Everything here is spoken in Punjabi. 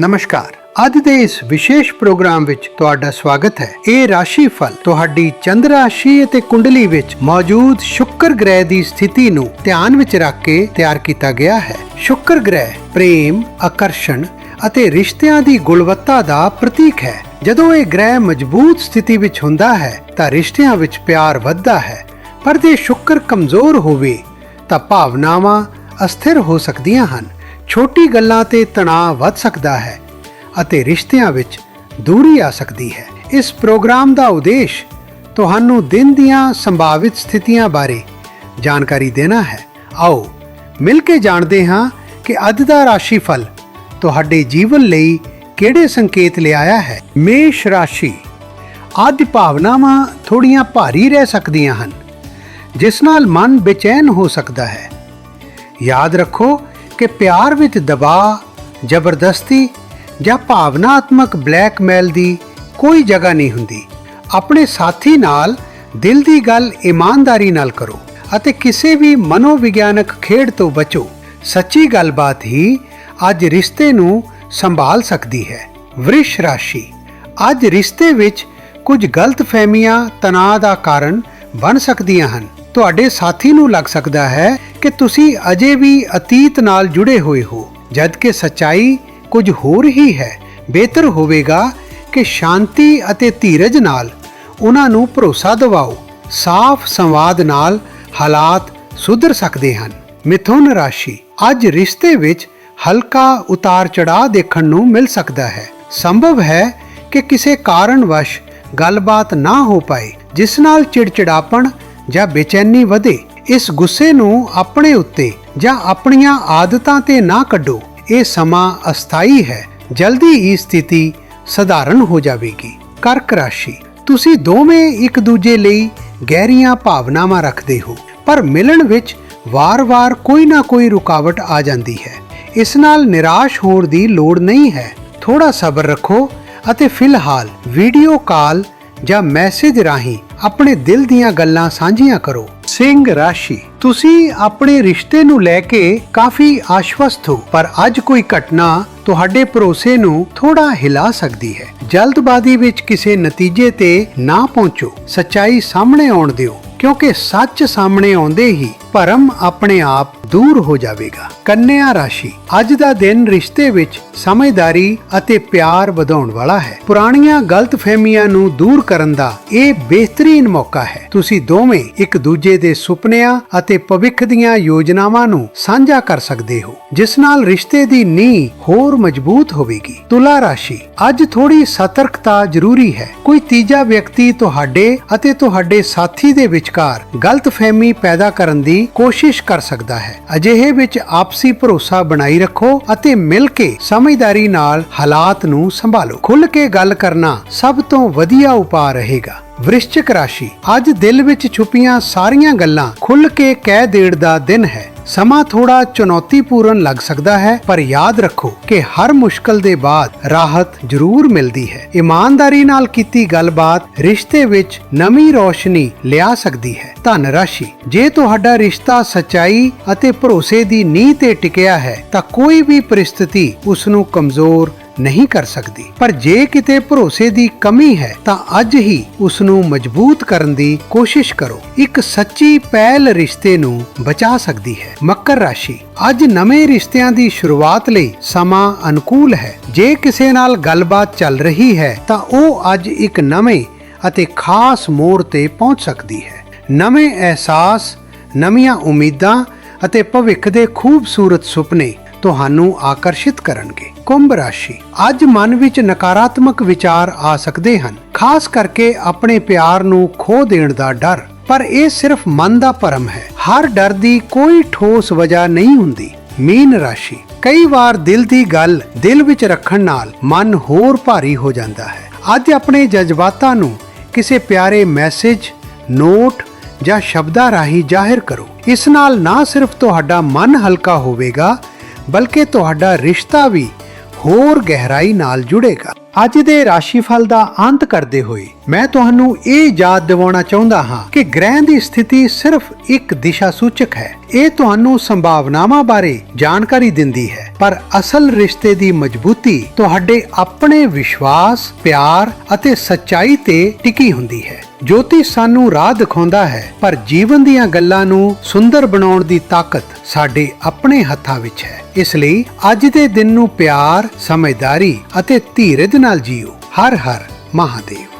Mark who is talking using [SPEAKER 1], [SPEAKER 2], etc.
[SPEAKER 1] ਨਮਸਕਾਰ। ਅੱਜ ਦੇ ਇਸ ਵਿਸ਼ੇਸ਼ ਪ੍ਰੋਗਰਾਮ ਵਿੱਚ ਤੁਹਾਡਾ ਸਵਾਗਤ ਹੈ। ਇਹ ਰਾਸ਼ੀ ਫਲ ਤੁਹਾਡੀ ਚੰਦ ਰਾਸ਼ੀ ਅਤੇ ਕੁੰਡਲੀ ਵਿੱਚ ਮੌਜੂਦ ਸ਼ੁੱਕਰ ਗ੍ਰਹਿ ਦੀ ਸਥਿਤੀ ਨੂੰ ਧਿਆਨ ਵਿੱਚ ਰੱਖ ਕੇ ਤਿਆਰ ਕੀਤਾ ਗਿਆ ਹੈ। ਸ਼ੁੱਕਰ ਗ੍ਰਹਿ ਪ੍ਰੇਮ, ਆਕਰਸ਼ਣ ਅਤੇ ਰਿਸ਼ਤਿਆਂ ਦੀ ਗੁਣਵੱਤਾ ਦਾ ਪ੍ਰਤੀਕ ਹੈ। ਜਦੋਂ ਇਹ ਗ੍ਰਹਿ ਮਜ਼ਬੂਤ ਸਥਿਤੀ ਵਿੱਚ ਹੁੰਦਾ ਹੈ, ਤਾਂ ਰਿਸ਼ਤਿਆਂ ਵਿੱਚ ਪਿਆਰ ਵੱਧਦਾ ਹੈ। ਪਰ ਜੇ ਸ਼ੁੱਕਰ ਕਮਜ਼ੋਰ ਹੋਵੇ, ਤਾਂ ਭਾਵਨਾਵਾਂ ਅਸਥਿਰ ਹੋ ਸਕਦੀਆਂ ਹਨ। ਛੋਟੀ ਗੱਲਾਂ ਤੇ ਤਣਾਅ ਵੱਧ ਸਕਦਾ ਹੈ ਅਤੇ ਰਿਸ਼ਤਿਆਂ ਵਿੱਚ ਦੂਰੀ ਆ ਸਕਦੀ ਹੈ। ਇਸ ਪ੍ਰੋਗਰਾਮ ਦਾ ਉਦੇਸ਼ ਤੁਹਾਨੂੰ ਦਿਨ ਦੀਆਂ ਸੰਭਾਵਿਤ ਸਥਿਤੀਆਂ ਬਾਰੇ ਜਾਣਕਾਰੀ ਦੇਣਾ ਹੈ। ਆਓ, ਮਿਲ ਕੇ ਜਾਣਦੇ ਹਾਂ ਕਿ ਅੱਜ ਦਾ ਰਾਸ਼ੀ ਫਲ ਤੁਹਾਡੇ ਜੀਵਨ ਲਈ ਕਿਹੜੇ ਸੰਕੇਤ ਲਿਆਇਆ ਹੈ। ਮੇਸ਼ ਰਾਸ਼ੀ। ਅੱਜ ਭਾਵਨਾਵਾਂ ਥੋੜੀਆਂ ਭਾਰੀ ਰਹਿ ਸਕਦੀਆਂ ਹਨ, ਜਿਸ ਨਾਲ ਮਨ ਬੇਚੈਨ ਹੋ ਸਕਦਾ ਹੈ। ਯਾਦ ਰੱਖੋ ਕਿ ਪਿਆਰ ਵਿੱਚ ਦਬਾਅ, ਜ਼ਬਰਦਸਤੀ ਜਾਂ ਭਾਵਨਾਤਮਕ ਬਲੈਕਮੇਲ ਦੀ ਕੋਈ ਜਗ੍ਹਾ ਨਹੀਂ ਹੁੰਦੀ। ਆਪਣੇ ਸਾਥੀ ਨਾਲ ਦਿਲ ਦੀ ਗੱਲ ਇਮਾਨਦਾਰੀ ਨਾਲ ਕਰੋ ਅਤੇ ਕਿਸੇ ਵੀ ਮਨੋਵਿਗਿਆਨਕ ਖੇਡ ਤੋਂ ਬਚੋ। ਸੱਚੀ ਗੱਲਬਾਤ ਹੀ ਅੱਜ ਰਿਸ਼ਤੇ ਨੂੰ ਸੰਭਾਲ ਸਕਦੀ ਹੈ। ਵ੍ਰਿਸ਼ ਰਾਸ਼ੀ। ਅੱਜ ਰਿਸ਼ਤੇ ਵਿੱਚ ਕੁਝ ਗਲਤਫਹਿਮੀਆਂ, ਤਣਾਅ ਦਾ ਕਾਰਨ ਬਣ ਸਕਦੀਆਂ ਹਨ। ਤੁਹਾਡੇ ਸਾਥੀ ਨੂੰ ਲੱਗ ਸਕਦਾ ਹੈ ਕਿ ਤੁਸੀਂ ਅਜੇ ਵੀ ਅਤੀਤ ਨਾਲ ਜੁੜੇ ਹੋਏ ਹੋ ਜਦ ਜਦਕਿ ਸੱਚਾਈ ਕੁਝ ਹੋਰ ਹੀ ਹੈ। ਬਿਹਤਰ ਹੋਵੇਗਾ ਕਿ ਸ਼ਾਂਤੀ ਅਤੇ ਧੀਰਜ ਨਾਲ ਉਹਨਾਂ ਨੂੰ ਭਰੋਸਾ ਦਿਵਾਓ। ਸਾਫ਼ ਸੰਵਾਦ ਨਾਲ ਹਾਲਾਤ ਸੁਧਰ ਸਕਦੇ ਹਨ। ਮਿਥੁਨ ਰਾਸ਼ੀ, ਅੱਜ ਰਿਸ਼ਤੇ ਵਿੱਚ ਹਲਕਾ ਉਤਾਰ ਚੜਾਅ ਦੇਖਣ ਨੂੰ ਮਿਲ ਸਕਦਾ ਹੈ। ਸੰਭਵ ਹੈ ਕਿ ਕਿਸੇ ਕਾਰਨਵਸ਼ ਗੱਲਬਾਤ ਨਾ ਹੋ ਪਾਏ, ਜਿਸ ਨਾਲ ਚਿੜਚਿੜਾਪਣ ਜਾਂ ਬੇਚੈਨੀ ਵਧੇ, ਇਸ ਗੁੱਸੇ ਨੂੰ ਆਪਣੇ ਉੱਤੇ ਜਾਂ ਆਪਣੀਆਂ ਆਦਤਾਂ ਤੇ ਨਾ ਕੱਢੋ। ਇਹ ਸਮਾਂ ਅਸਥਾਈ ਹੈ। ਜਲਦੀ ਹੀ ਸਥਿਤੀ ਸਧਾਰਨ ਹੋ ਜਾਵੇਗੀ। ਕਰਕ ਰਾਸ਼ੀ। ਤੁਸੀਂ ਦੋਵੇਂ ਇੱਕ ਦੂਜੇ ਲਈ ਗਹਿਰੀਆਂ ਭਾਵਨਾਵਾਂ ਰੱਖਦੇ ਹੋ, ਪਰ ਮਿਲਣ ਵਿੱਚ ਵਾਰ-ਵਾਰ ਕੋਈ ਨਾ ਕੋਈ ਰੁਕਾਵਟ ਆ ਜਾਂਦੀ ਹੈ। ਇਸ ਨਾਲ ਨਿਰਾਸ਼ ਹੋਣ ਦੀ ਲੋੜ ਨਹੀਂ ਹੈ। ਥੋੜਾ ਸਬਰ ਰੱਖੋ ਅਤੇ ਫਿਲਹਾਲ ਵੀਡੀਓ ਕਾਲ ਜਾਂ ਮੈਸੇਜ ਰਾਹੀਂ ਆਪਣੇ ਦਿਲ ਦੀਆਂ ਗੱਲਾਂ ਸਾਂਝੀਆਂ ਕਰੋ। ਸਿੰਘ ਰਾਸ਼ੀ, ਤੁਸੀਂ ਆਪਣੇ ਰਿਸ਼ਤੇ ਨੂੰ ਲੈ ਕੇ ਕਾਫੀ ਆਸ਼ਵਸਤ ਹੋ, ਪਰ ਅੱਜ ਕੋਈ ਘਟਨਾ ਤੁਹਾਡੇ ਭਰੋਸੇ ਨੂੰ ਥੋੜਾ ਹਿਲਾ ਸਕਦੀ ਹੈ। ਜਲਦਬਾਜ਼ੀ ਵਿੱਚ ਕਿਸੇ ਨਤੀਜੇ ਤੇ ਨਾ ਪਹੁੰਚੋ। ਸੱਚਾਈ ਸਾਹਮਣੇ ਆਉਣ ਦਿਓ, ਕਿਉਂਕਿ ਸੱਚ ਸਾਹਮਣੇ ਆਉਂਦੇ ਹੀ ਭਰਮ ਆਪਣੇ ਆਪ ਦੂਰ ਹੋ ਜਾਵੇਗਾ। ਕੰਨਿਆ ਰਾਸ਼ੀ, ਅੱਜ ਦਾ ਦਿਨ ਰਿਸ਼ਤੇ ਵਿੱਚ ਸਮਝਦਾਰੀ ਅਤੇ ਪਿਆਰ ਵਧਾਉਣ ਵਾਲਾ ਹੈ। ਪੁਰਾਣੀਆਂ ਗਲਤਫਹਿਮੀਆਂ ਨੂੰ ਦੂਰ ਕਰਨ ਦਾ ਇਹ ਬਿਹਤਰੀਨ ਮੌਕਾ ਹੈ। ਤੁਸੀਂ ਦੋਵੇਂ ਇੱਕ ਦੂਜੇ ਦੇ ਸੁਪਨਿਆਂ ਅਤੇ ਭਵਿੱਖ ਦੀਆਂ ਯੋਜਨਾਵਾਂ ਨੂੰ ਸਾਂਝਾ ਕਰ ਸਕਦੇ ਹੋ, ਜਿਸ ਨਾਲ ਰਿਸ਼ਤੇ ਦੀ ਨੀਂਹ ਹੋਰ ਮਜ਼ਬੂਤ ਹੋਵੇਗੀ। ਤੁਲਾ ਰਾਸ਼ੀ, ਅੱਜ ਥੋੜੀ ਸਤਰਕਤਾ ਜ਼ਰੂਰੀ ਹੈ। ਕੋਈ ਤੀਜਾ ਵਿਅਕਤੀ ਤੁਹਾਡੇ ਅਤੇ ਤੁਹਾਡੇ ਸਾਥੀ ਦੇ ਵਿਚਕਾਰ ਗਲਤਫਹਿਮੀ ਪੈਦਾ ਕਰਨ ਦੀ ਦੀ ਕੋਸ਼ਿਸ਼ ਕਰ ਸਕਦਾ ਹੈ। ਅਜਿਹੇ ਵਿੱਚ ਆਪਸੀ ਭਰੋਸਾ ਬਣਾਈ ਰੱਖੋ ਅਤੇ ਮਿਲ ਕੇ ਸਮਝਦਾਰੀ ਨਾਲ ਹਾਲਾਤ ਨੂੰ ਸੰਭਾਲੋ। ਖੁੱਲ ਕੇ ਗੱਲ ਕਰਨਾ ਸਭ ਤੋਂ ਵਧੀਆ ਉਪਾਅ ਰਹੇਗਾ। ਵ੍ਰਿਸ਼ਚਿਕ ਰਾਸ਼ੀ। ਅੱਜ ਦਿਲ ਵਿੱਚ ਛੁਪੀਆਂ ਸਾਰੀਆਂ ਗੱਲਾਂ ਖੁੱਲ ਕੇ ਕਹਿ ਦੇਣ ਦਾ ਦਿਨ ਹੈ। ਸਮਾਂ ਥੋੜਾ ਚੁਣੌਤੀਪੂਰਨ ਲੱਗ ਸਕਦਾ ਹੈ, ਪਰ ਯਾਦ ਰੱਖੋ ਕਿ ਹਰ ਮੁਸ਼ਕਲ ਦੇ ਬਾਅਦ ਰਾਹਤ ਜ਼ਰੂਰ ਮਿਲਦੀ ਹੈ। ਇਮਾਨਦਾਰੀ ਨਾਲ ਕੀਤੀ ਗੱਲਬਾਤ ਰਿਸ਼ਤੇ ਵਿੱਚ ਨਵੀਂ ਰੋਸ਼ਨੀ ਲਿਆ ਸਕਦੀ ਹੈ। ਧਨ ਰਾਸ਼ੀ। ਜੇ ਤੁਹਾਡਾ ਰਿਸ਼ਤਾ ਸਚਾਈ ਅਤੇ ਭਰੋਸੇ ਦੀ ਨੀਂਹ ਤੇ ਟਿਕਿਆ ਹੈ, ਤਾਂ ਕੋਈ ਵੀ ਪਰਿਸਥਿਤੀ ਉਸ ਨੂੰ ਕਮਜ਼ੋਰ ਨਹੀਂ ਕਰ ਸਕਦੀ। ਪਰ ਜੇ ਕਿਤੇ ਭਰੋਸੇ ਦੀ ਕਮੀ ਹੈ, ਤਾਂ ਅੱਜ ਹੀ ਉਸ ਨੂੰ ਮਜ਼ਬੂਤ ਕਰਨ ਦੀ ਕੋਸ਼ਿਸ਼ ਕਰੋ। ਇੱਕ ਸੱਚੀ ਪਹਿਲ ਰਿਸ਼ਤੇ ਨੂੰ ਬਚਾ ਸਕਦੀ ਹੈ। ਮਕਰ ਰਾਸ਼ੀ। ਅੱਜ ਨਵੇਂ ਰਿਸ਼ਤਿਆਂ ਦੀ ਸ਼ੁਰੂਆਤ ਲਈ ਸਮਾਂ ਅਨੁਕੂਲ ਹੈ। ਜੇ ਕਿਸੇ ਨਾਲ ਗੱਲਬਾਤ ਚੱਲ ਰਹੀ ਹੈ, ਤਾਂ ਉਹ ਅੱਜ ਇੱਕ ਨਵੇਂ ਅਤੇ ਖਾਸ ਮੋੜ ਤੇ ਪਹੁੰਚ ਸਕਦੀ ਹੈ। ਨਵੇਂ ਅਹਿਸਾਸ, ਨਵੀਆਂ ਉਮੀਦਾਂ ਅਤੇ ਭਵਿੱਖ ਦੇ ਖੂਬਸੂਰਤ ਸੁਪਨੇ ਤੁਹਾਨੂੰ ਆਕਰਸ਼ਿਤ ਕਰਨਗੇ। ਕੁੰਭ ਰਾਸ਼ੀ। ਅੱਜ ਮਨ ਵਿੱਚ ਨਕਾਰਾਤਮਕ ਵਿਚਾਰ ਆ ਸਕਦੇ ਹਨ। ਖਾਸ ਕਰਕੇ ਆਪਣੇ ਪਿਆਰ ਨੂੰ ਖੋ ਦੇਣ ਦਾ ਡਰ। ਪਰ ਇਹ ਸਿਰਫ ਮਨ ਦਾ ਭਰਮ ਹੈ। ਹਰ ਡਰ ਦੀ ਕੋਈ ਠੋਸ ਵਜ੍ਹਾ ਨਹੀਂ ਹੁੰਦੀ। ਮੀਨ ਰਾਸ਼ੀ। ਕਈ ਵਾਰ ਦਿਲ ਦੀ ਗੱਲ ਦਿਲ ਵਿੱਚ ਰੱਖਣ ਨਾਲ ਮਨ ਹੋਰ ਭਾਰੀ ਹੋ ਜਾਂਦਾ ਹੈ। ਅੱਜ ਆਪਣੇ ਜਜ਼ਬਾਤਾਂ ਨੂੰ ਕਿਸੇ ਪਿਆਰੇ ਮੈਸੇਜ, ਨੋਟ ਜਾਂ ਸ਼ਬਦਾਂ ਰਾਹੀਂ ਜ਼ਾਹਿਰ ਕਰੋ। ਇਸ ਨਾਲ ਨਾ ਸਿਰਫ ਤੁਹਾਡਾ ਮਨ ਹਲਕਾ ਹੋਵੇਗਾ, ਬਲਕਿ ਤੁਹਾਡਾ ਰਿਸ਼ਤਾ ਵੀ ਹੋਰ ਗਹਿਰਾਈ ਨਾਲ ਜੁੜੇਗਾ। ਅੱਜ ਦੇ ਰਾਸ਼ੀਫਲ ਦਾ ਅੰਤ ਕਰਦੇ ਹੋਏ ਮੈਂ ਤੁਹਾਨੂੰ ਇਹ ਯਾਦ ਦਿਵਾਉਣਾ ਚਾਹੁੰਦਾ ਹਾਂ ਕਿ ਗ੍ਰਹਿ ਦੀ ਸਥਿਤੀ ਸਿਰਫ ਇੱਕ ਦਿਸ਼ਾ ਸੂਚਕ ਹੈ। ਇਹ ਤੁਹਾਨੂੰ ਸੰਭਾਵਨਾਵਾਂ ਬਾਰੇ ਜਾਣਕਾਰੀ ਦਿੰਦੀ ਹੈ। ਪਰ ਅਸਲ ਰਿਸ਼ਤੇ ਦੀ ਮਜ਼ਬੂਤੀ ਤੁਹਾਡੇ ਆਪਣੇ ਵਿਸ਼ਵਾਸ, ਪਿਆਰ ਅਤੇ ਸੱਚਾਈ ਤੇ ਟਿਕੀ ਹੁੰਦੀ ਹੈ। ਜੋਤੀ ਸਾਨੂੰ ਰਾਹ ਦਿਖਾਉਂਦਾ ਹੈ, ਪਰ ਜੀਵਨ ਦੀਆਂ ਗੱਲਾਂ ਨੂੰ ਸੁੰਦਰ ਬਣਾਉਣ ਦੀ ਤਾਕਤ ਸਾਡੇ ਆਪਣੇ ਹੱਥਾਂ ਵਿੱਚ ਹੈ। ਇਸ ਲਈ ਅੱਜ ਦੇ ਦਿਨ ਨੂੰ ਪਿਆਰ, ਸਮਝਦਾਰੀ ਅਤੇ ਧੀਰਜ ਨਾਲ ਜੀਓ। ਹਰ ਹਰ ਮਹਾਦੇਵ।